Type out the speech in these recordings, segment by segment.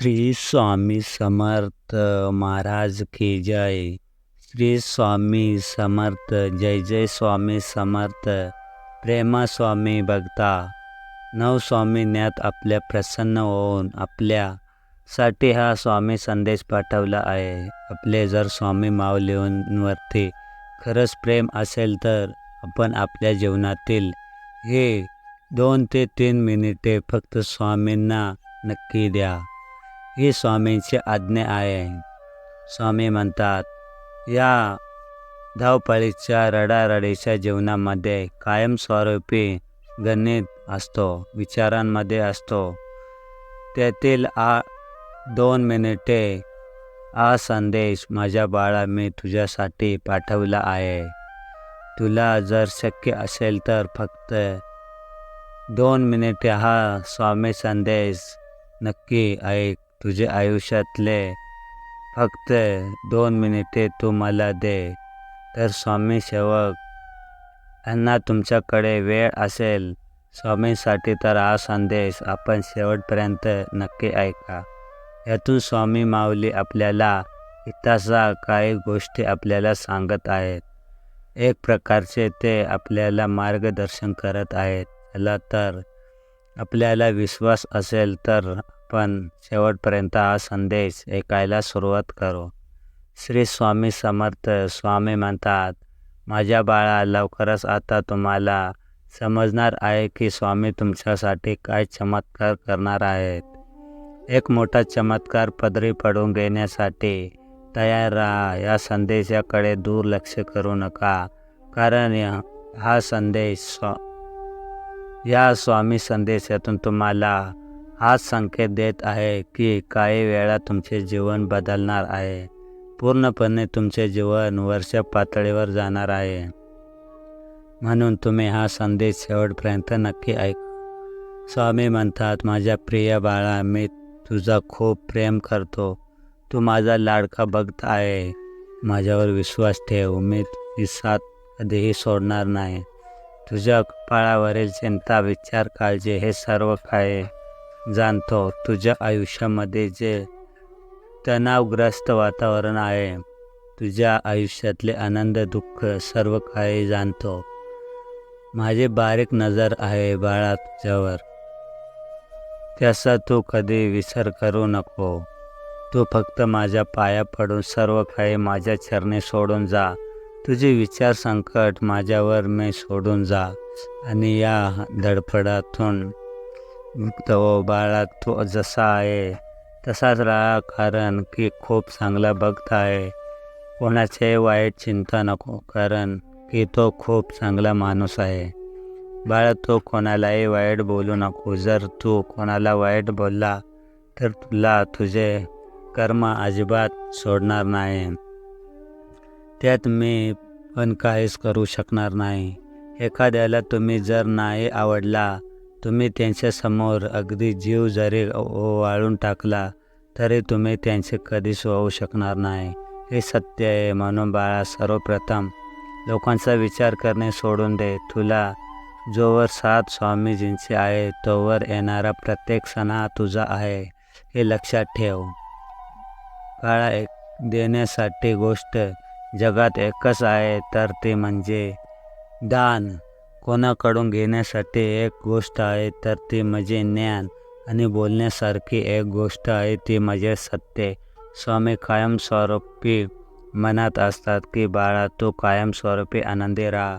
श्री स्वामी समर्थ महाराज की जय। श्री स्वामी समर्थ जय जय स्वामी समर्थ। प्रेमा स्वामी भक्ता नव स्वामी ज्ञात आपल्या प्रसन्न होऊन आपल्यासाठी हा स्वामी संदेश पाठवला आहे. आपले जर स्वामी माऊलींवरती खरंच प्रेम असेल तर आपण आपल्या जीवनातील हे दोन ते तीन मिनिटे फक्त स्वामींना नक्की द्या. ही स्वामींची आज्ञा आहे. स्वामी म्हणतात या धावपळीच्या रडारडीच्या जीवनामध्ये कायमस्वरूपी गणित असतो विचारांमध्ये असतो. त्यातील आ दोन मिनिटे हा संदेश माझ्या बाळा मी तुझ्यासाठी पाठवला आहे. तुला जर शक्य असेल तर फक्त दोन मिनिटे हा स्वामी संदेश नक्की ऐक. तुझे आयुष्यातले फक्त दोन मिनिटे तू मला दे. तर स्वामी सेवक यांना तुमच्याकडे वेळ असेल स्वामींसाठी तर हा संदेश आपण शेवटपर्यंत नक्की ऐका. यातून स्वामी माऊली आपल्याला इतिहासा काही गोष्टी आपल्याला सांगत आहेत. एक प्रकारचे ते आपल्याला मार्गदर्शन करत आहेत. चला तर आपल्याला विश्वास असेल तर आपण शेवटपर्यंत हा संदेश ऐकायला सुरुवात करू. श्री स्वामी समर्थ स्वामी म्हणतात माझ्या बाळा लवकरच आता तुम्हाला समजणार आहे की स्वामी तुमच्यासाठी काय चमत्कार करणार आहेत. एक मोठा चमत्कार पदरी पडून घेण्यासाठी तयार राहा. या संदेशाकडे दुर्लक्ष करू नका कारण हा संदेश स्वा या स्वामी संदेशातून तुम्हाला हाच संकेत देत आहे की काही वेळा तुमचे जीवन बदलणार आहे. पूर्णपणे तुमचे जीवन वर्ष पातळीवर जाणार आहे. म्हणून तुम्ही हा संदेश शेवटपर्यंत नक्की ऐक. स्वामी म्हणतात माझ्या प्रिय बाळा मी तुझा खूप प्रेम करतो. तू माझा लाडका भक्त आहे. माझ्यावर विश्वास ठेव. मी तुझी साथ कधीही सोडणार नाही. तुझ्या कपाळावरील चिंता विचार काळजी हे सर्व काय जाणतो. तुझ्या आयुष्यामध्ये जे तणावग्रस्त वातावरण आहे तुझ्या आयुष्यातले आनंद दुःख सर्व काही जाणतो. माझी बारीक नजर आहे बाळा तुझ्यावर त्याचा तू कधी विसर करू नको. तू फक्त माझ्या पाया पडून सर्व काही माझ्या चरणी सोडून जा. तुझे विचार संकट माझ्यावर मी सोडून जा. आणि या धडफडातून मुक्त बाळा तो जसा आहे तसाच राहा कारण की खूप चांगला भक्त आहे. कोणाचे वाईट चिंता नको कारण की तो खूप चांगला माणूस आहे. बाळा तो कोणालाही वाईट बोलू नको. जर तू कोणाला वाईट बोलला तर तुला तुझे कर्म अजिबात सोडणार नाही. त्यात मी पण काहीच करू शकणार नाही. एखाद्याला तुम्ही जर नाही आवडला तुम्ही त्यांच्यासमोर अगदी जीव जरी वाळून टाकला तरी तुम्ही त्यांचे कधीच होऊ शकणार नाही. हे सत्य आहे म्हणून बाळा सर्वप्रथम लोकांचा विचार करणे सोडून दे. तुला जोवर सात स्वामीजींचे आहे तोवर येणारा प्रत्येक सणा तुझा आहे हे लक्षात ठेव. बाळा एक देण्यासाठी गोष्ट जगात एकच आहे तर ते म्हणजे दान. कोणाकडून घेण्यासाठी एक गोष्ट आहे तर ती म्हणजे ज्ञान. आणि बोलण्यासारखी एक गोष्ट आहे ती म्हणजे सत्य. स्वामी कायमस्वरूपी मनात असतात की बाळा तू कायमस्वरूपी आनंदी राहा.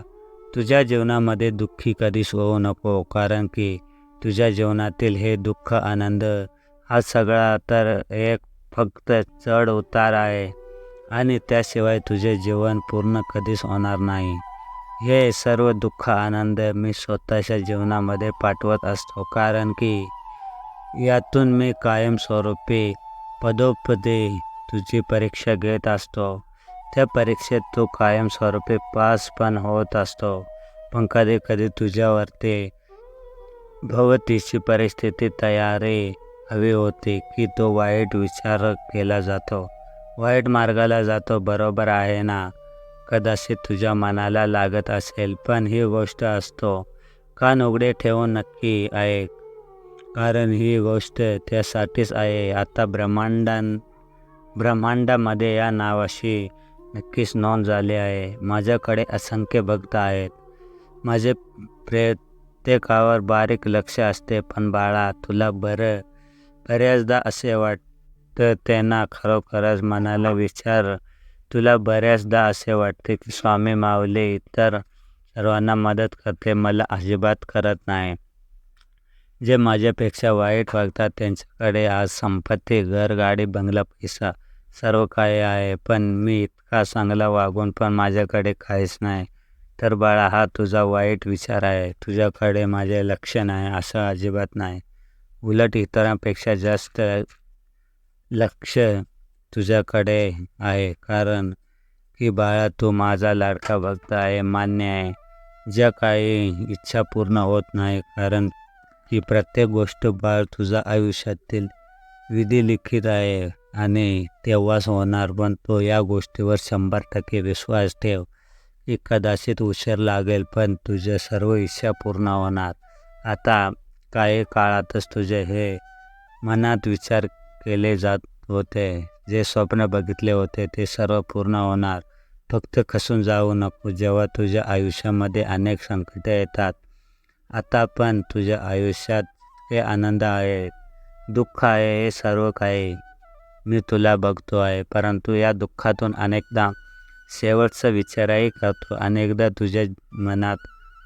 तुझ्या जीवनामध्ये दुःखी कधीच होऊ नको कारण की तुझ्या जीवनातील हे दुःख आनंद हा सगळा तर एक फक्त चढ उतार आहे. आणि त्याशिवाय तुझे जीवन पूर्ण कधीच होणार नाही. हे सर्व दुःख आनंद मी स्वतःच्या जीवनामध्ये पाठवत असतो. कारण की यातून मी कायमस्वरूपी पदोपदी तुझी परीक्षा घेत असतो. त्या परीक्षेत तू कायमस्वरूपी पास पण होत असतो. पण कधी कधी तुझ्यावरती भवतीची परिस्थिती तयारी हवी होती की तो वाईट विचार केला जातो. वाईट मार्गाला जातो बरोबर आहे ना? कदाचित तुझ्या मनाला लागत असेल पण ही गोष्ट असतो. कान उघडे ठेवून नक्की ऐक. कारण ही गोष्ट त्यासाठीच आहे. आता ब्रह्मांडां ब्रह्मांडामध्ये या नावाशी नक्कीच नोंद झाली आहे. माझ्याकडे असंख्य भक्त आहेत. माझे प्रत्येकावर बारीक लक्ष असते पण बाळा तुला बरं बऱ्याचदा असे वाटतं त्यांना खरोखरच मनाला विचार तुला बऱ्याचदा असे वाटते की स्वामी मावले इतर सर्वांना मदत करते मला अजिबात करत नाही. जे माझ्यापेक्षा वाईट वागतात त्यांच्याकडे आज संपत्ती घर गाडी बंगला पैसा सर्व काही आहे. पण मी इतका चांगला वागून पण माझ्याकडे काहीच नाही. तर बाळा हा तुझा वाईट विचार आहे. तुझ्याकडे माझे लक्ष नाही असं अजिबात नाही. उलट इतरांपेक्षा जास्त लक्ष तुझ्याकडे आहे. कारण की बाळा तू माझा लाडका भक्त आहे मान्य आहे. ज्या काही इच्छा पूर्ण होत नाही कारण की प्रत्येक गोष्ट बाळ तुझ्या आयुष्यातील विधी लिखित आहे आणि तेव्हाच होणार. पण तो या गोष्टीवर शंभर टक्के विश्वास ठेव. की कदाचित उशीर लागेल पण तुझ्या सर्व इच्छा पूर्ण होणार. आता काही काळातच तुझे हे मनात विचार केले जात होते. जे स्वप्न बघितले होते ते सर्व पूर्ण होणार. फक्त खसून जाऊ नको. जेव्हा तुझ्या आयुष्यामध्ये अनेक संकटं येतात आता पण तुझ्या आयुष्यात हे आनंद आहे दुःख आहे हे सर्व काही मी तुला बघतो आहे. परंतु या दुःखातून अनेकदा शेवटचा विचारही करतो. अनेकदा तुझ्या मनात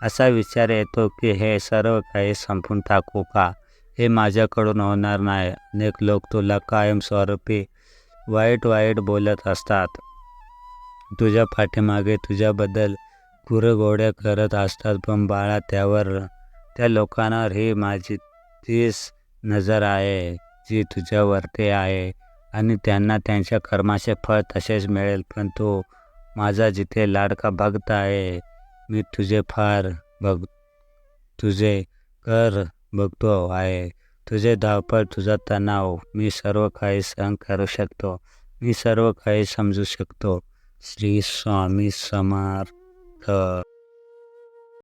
असा विचार येतो की हे सर्व काही संपून टाकू का? हे माझ्याकडून होणार नाही. अनेक लोक तुला कायमस्वरूपी वाईट वाईट बोलत असतात. तुझ्या पाठीमागे तुझ्याबद्दल कुरघोड्या करत असतात पण बाळा त्यावर त्या लोकांवर ही माझी तीच नजर आहे जी तुझ्यावरती आहे. आणि त्यांना त्यांच्या कर्माचे फळ तसेच मिळेल पण तू माझा जिथे लाडका भक्त आहे मी तुझे फार बघ तुझे कर बघतो आहे. तुझे धावपळ तुझा तणाव मी सर्व काही सहन करू शकतो. मी सर्व काही समजू शकतो. श्री स्वामी समर्थ.